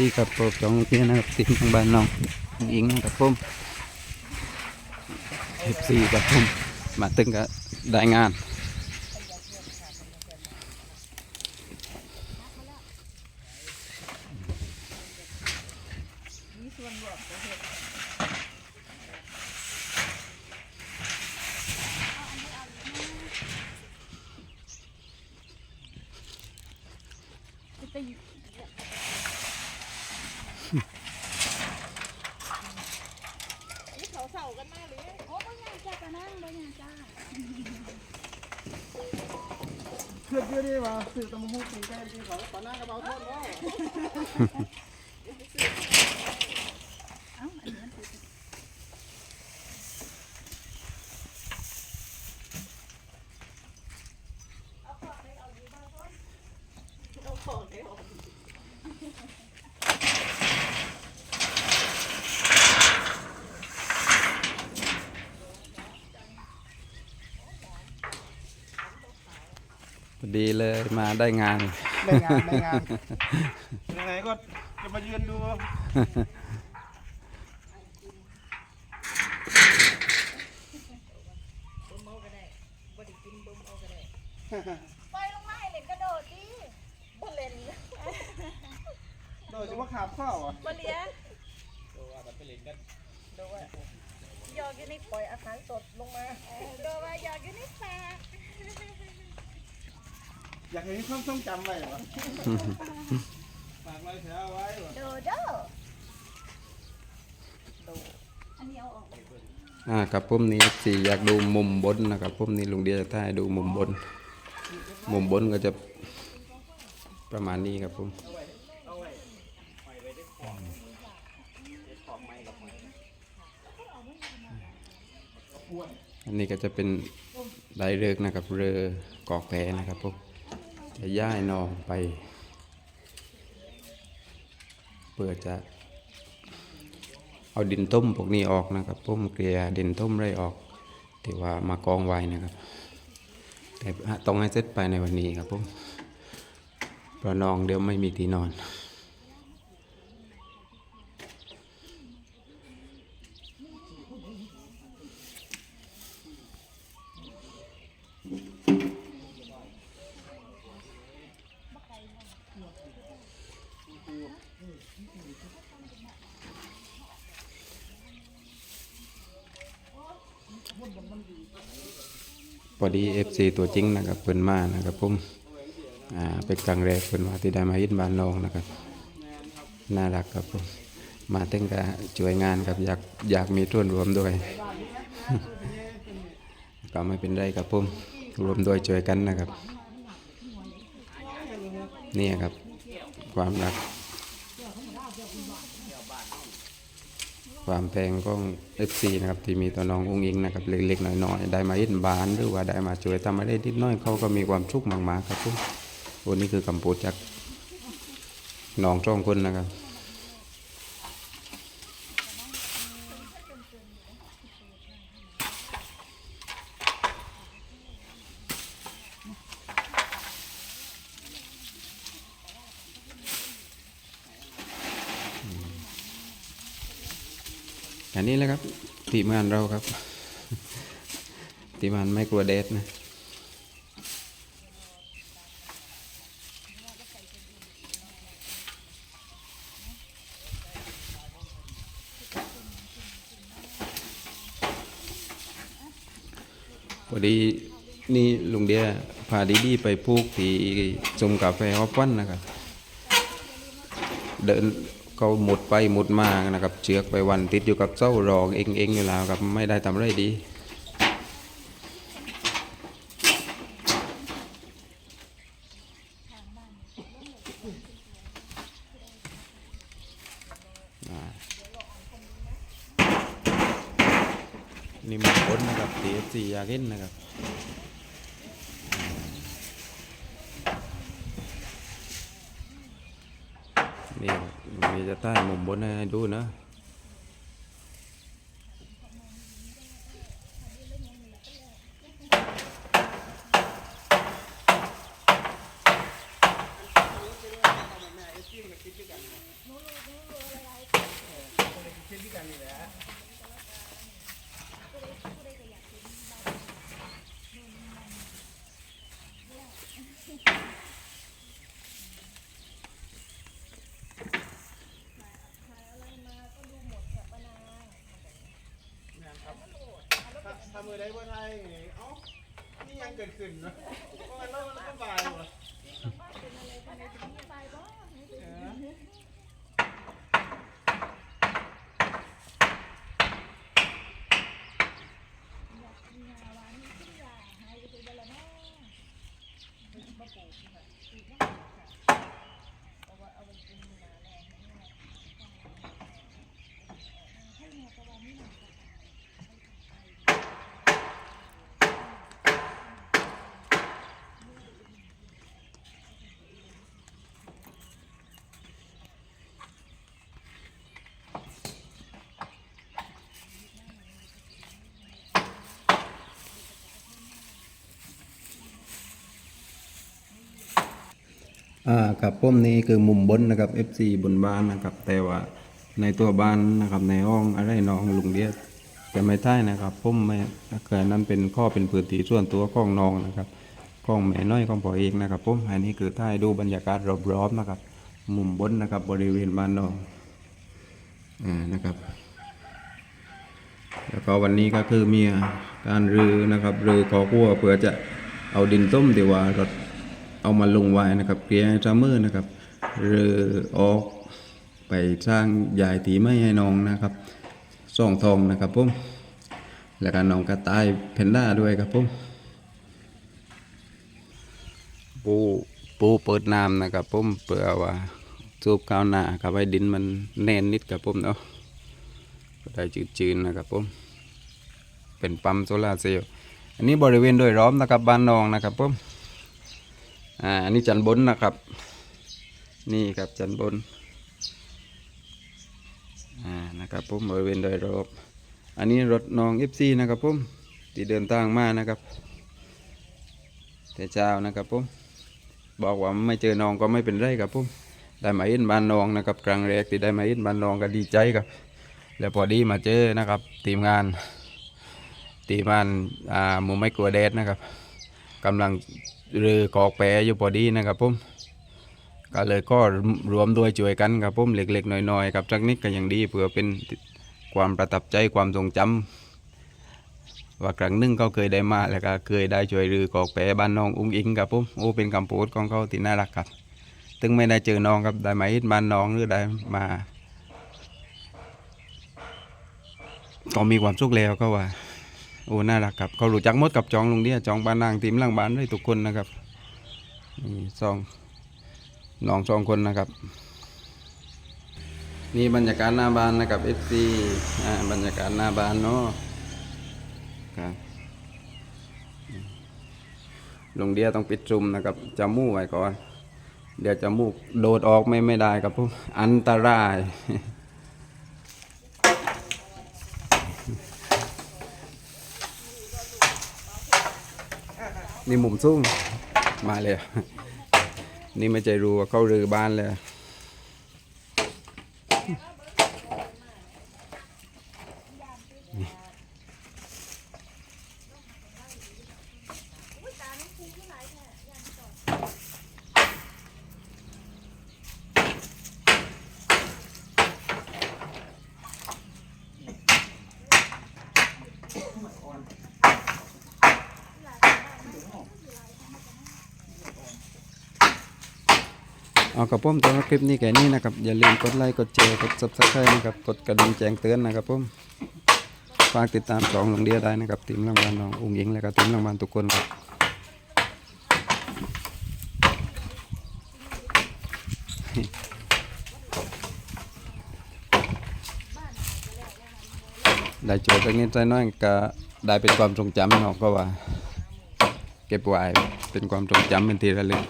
ดีกับผมจองเพี่นะครับทีมทางบ้านน้องอิงกับผมเอฟซีกับผมมาตึงกับได้งานมีส่วนบวกก็เเขาเสากันมากเลยโอ้ยยังจ้าปะนั่งบ่ยากจ้าเพื่อนเยอนนี่มาสื่อตะมุกตีแก้ดีเขาต่อหน้ากระเป๋าทอดแล้วอ้าอันนี้มันคือเอาของได้ออก พอดีเลยมาได้งาน ได้งานได้งานยังไงก็จะมายืนดูปล่อยลงมาให้เล่นกระโดดดิบ่เล่นโดยเฉพาะขาบข้าวอะบ่เลี้ยดูว่าไปเล่นกันดูว่าหยอกอยู่ในปล่อยอาหารสดลงมาดูว่าหยอกอยู่ในปาก อยากเห็นความทรงจำไว้เหรอฝากรอยแผลเอาไว้เหรอโดโดดูอันนี้เอาออกอ่ากับผมนี่สี่อยากดูมุมบนนะครับผมนี่ลุงเดียจะถ่ายดูมุมบน มุมบนก็จะประมาณนี้ครับผมอันนี้ก็จะเป็นไดเรือกนะครับ เรือกอกแพนะครับผม จะย้ายนองไป เพื่อจะ เอาดินต้มพวกนี้ออกนะครับผมเกลียดินต้มไรออกที่ว่ามากองไว้นะครับ แต่ต้องให้เสร็จไปในวันนี้ครับผมเพราะน้องเดี๋ยวไม่มีที่นอน พอดี FC ตัวจริงนะครับเพิ่นมานะครับผมอ่าเป็นครั้งแรกเพิ่นว่าที่ได้มาเฮ็ดบ้านน้องนะครับน่ารักครับผมมาถึงก็ช่วยงานครับอยากอยากมีส่วนรวมด้วย ก็ไม่เป็นไรครับผมรวมด้วยช่วยกันนะครับ นี่ครับ ความรัก ความแพงของ FC นะครับที่มีต่อน้องอุ้งอิงนะครับเล็กๆน้อยๆได้มาเห็นบานหรือว่าได้มาช่วยทำอะไรนิดน้อยเขาก็มีความชุกมากๆครับผมวันนี้คือคำพูดจากน้องสองคนนะครับ อันนี้แหละครับทีมงานเราครับทีมงานไม่กลัวแดดนะพอดีนี่ลุงเดียพาดีดีไปปลูกที่ชมกาแฟฮอปวันนะครับเดิน เขาหมดไปหมดมานะครับเชือกไปวันติดอยู่กับเส้ารองเองเองอยู่แล้วครับไม่ได้ทำอะไรดีนี่มันคนนะครับตีสีอยาเห็นนะครับ จะใต้มุมบนให้ดูนะ คิดด้วยกันนี่แหละาไทยเอ้านี่ยังเกิดขึ้นนะเพราะงั้นเราสบายหมด อ่ากับป้มนี้คือมุมบนนะครับ FC บนบ้านนะครับ แต่ว่าในตัวบ้านนะครับในห้องอะไรน้องลุงเดียจะไม่ใช่นะครับป้มไม่เกิดนั้นเป็นข้อเป็นพื้นที่ส่วนตัวของน้องนะครับของแม่น้อยของพ่อเอกนะครับป้มอันนี้คือท่ายดูบรรยากาศรอบๆนะครับ มุมบนนะครับบริเวณบ้านน้องอ่านะครับ แล้วก็วันนี้ก็คือมีการรื้อนะครับรื้อขอกั้วเพื่อจะเอาดินต้มที่ว่ารถ เอามาลงไว้นะครับเกลียให้ซามือนะครับรื้อออกไปสร้างยายตีไม่ให้น้องนะครับส่องทองนะครับผมแล้วก็น้องกระต่ายเพนด้าด้วยครับผมปูปูเปิดน้ำนะครับผมเพื่อว่าสูบก้าวหน้ากับไว้ดินมันแน่นนิดครับผมเนาะได้จืดๆนะครับผมเป็นปั๊มโซลาร์เซลล์อันนี้บริเวณโดยรอบนะครับบ้านนองนะครับผม อ่าอันนี้จันบนนะครับ นี่ครับจันบนอ่านะครับผมบริเวณโดยรอบอันนี้รถน้องเอฟซีนะครับผมที่เดินทางมานะครับ แต่เช้านะครับผมบอกว่าไม่เจอน้องก็ไม่เป็นไรครับผมได้มาเห็นบ้านน้องนะครับครั้งแรกที่ได้มาเห็นบ้านน้องก็ดีใจครับ แล้วพอดีมาเจอนะครับทีมงานทีมงานอ่าหมูไม่กลัวแดดนะครับกำลัง เรือกอกแปรอยู่พอดีนะครับผมก็เลยก็รวมด้วยช่วยกันครับผมเล็กๆน้อยๆครับสักนิดก็ยังดีเพื่อเป็นความประทับใจความทรงจำว่าครั้งหนึ่งเขาเคยได้มาแล้วก็เคยได้ช่วยรือกอกแปรบ้านน้องอุ้งอิงครับผมโอ้เป็นคำพูดของเขาที่น่ารักครับถึงไม่ได้เจอน้องครับได้มาเห็นบ้านน้องหรือได้มาก็มีความสุขแล้วก็ว่า โอ้น่ารักครับเขารู้จักมดกับจองลุงเดียจองบ้านนางทีมหล่างบ้านได้ทุกคนนะครับนี่สองน้องสองคนนะครับ นี่บรรยากาศหน้าบ้านนะครับเอฟซีบรรยากาศหน้าบ้านเนาะครับลุงเดียต้องปิดจุ่มนะครับจมูกไว้ก่อน เดี๋ยวจมูกโดดออกไม่ไม่ได้ครับผมอันตราย นี่มุมสูงมาเลย นี่ไม่ใจรู้ว่าเข้าเรือบ้านเลย เอากับผมสำหรับคลิปนี้แค่นี้นะครับ อย่าลืมกดไลค์กดแชร์กด subscribe นะครับกดกระดิ่งแจ้งเตือนนะครับผมฝากติดตามสองหลงเดียได้นะครับทีมรางวัลน้องอุ้งยิงและก็ทีมรางวัลทุกคนครับได้โจทย์สักนิดสักน้อยก็ได้เป็นความทรงจำเนาะก็ว่า เก็บไว้เป็นความทรงจำเป็นทีระเลึก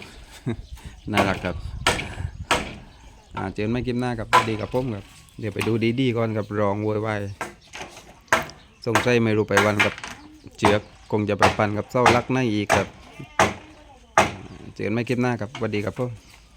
น่ารักครับ อ่าเจอกันไม่กินหน้ากับดีกับผมครับ เดี๋ยวไปดูดีๆก่อนกับรองโวยวายสงสัยไม่รู้ไปวันกับเจือกคงจะไปปันกับเศร้ารักในอีกครับ เจอกันไม่กินหน้ากับสวัสดีครับผม